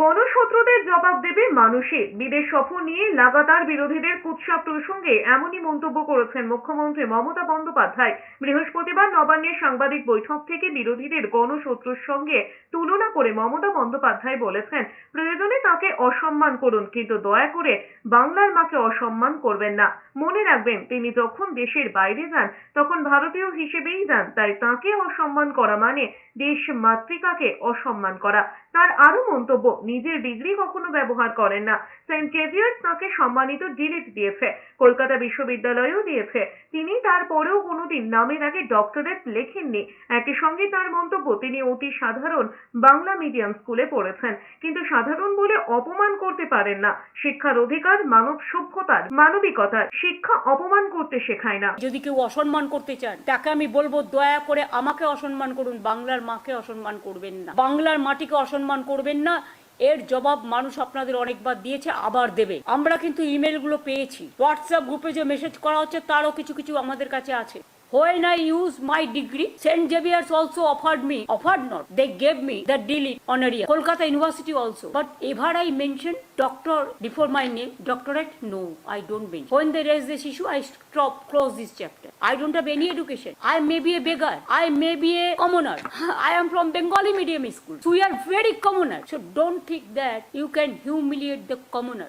গণশত্রুদের জবাব দেবে মানুষই বিদেশ সফর নিয়ে লাগাতার বিরোধীদের কুৎসা প্রসঙ্গে এমনই মন্তব্য করেছেন মুখ্যমন্ত্রী মমতা বন্দ্যোপাধ্যায়। বৃহস্পতিবার নবান্নের সাংবাদিক বৈঠক থেকে বিরোধীদের গণশত্রুর সঙ্গে তুলনা করে মমতা বন্দ্যোপাধ্যায় বলেছেন, প্রয়োজনে তাকে অসম্মান করুন, কিন্তু দয়া করে বাংলার মাকে অসম্মান করবেন না। মনে রাখবেন, তিনি যখন দেশের বাইরে যান, তখন ভারতীয় হিসেবেই যান। তাই তাকে অসম্মান করা মানে দেশ মাতৃকাকে অসম্মান করা। তার আরও মন্তব্য নিজের ডিগ্রি কখনো ব্যবহার করেন না। সেন্ট জেভিয়ার্স তাকে সম্মানিত ডিলিট দিয়েছে। কলকাতা বিশ্ববিদ্যালয়েও দিয়েছে। তিনি তারপরেও কোনোদিন নামের আগে ডক্টরেট লেখেননি। একই সঙ্গে তার মন্তব্য, তিনি অতি সাধারণ বাংলা মিডিয়াম স্কুলে পড়েছেন। কিন্তু সাধারণ বলে অপমান করতে পারেন না। শিক্ষার অধিকার মানব সভ্যতার, মানবিকতার। শিক্ষা অপমান করতে শেখায় না। যদি কেউ অসম্মান করতে চান, তাকে আমি বলব, দয়া করে আমাকে অসম্মান করুন। বাংলার মাকে অসম্মান করবেন না। বাংলার মাটিকে অসম্মান করবেন না। এর জবাব মানুষ আপনাদের অনেকবার দিয়েছে, আবার দেবে। আমরা কিন্তু ইমেলগুলো পেয়েছি। হোয়াটসঅ্যাপ গ্রুপে যে মেসেজ করা হচ্ছে, তারও কিছু কিছু আমাদের কাছে আছে। When I use my degree, St. Xavier's also offered me, offered not, they gave me the DLE honoria. Kolkata University also. But ever I mentioned doctor before my name, doctorate, no, I don't mention. When they raise this issue, I stop, close this chapter. I don't have any education. I may be a beggar. I may be a commoner. I am from Bengali medium school. So we are very commoner. So don't think that you can humiliate the commoner.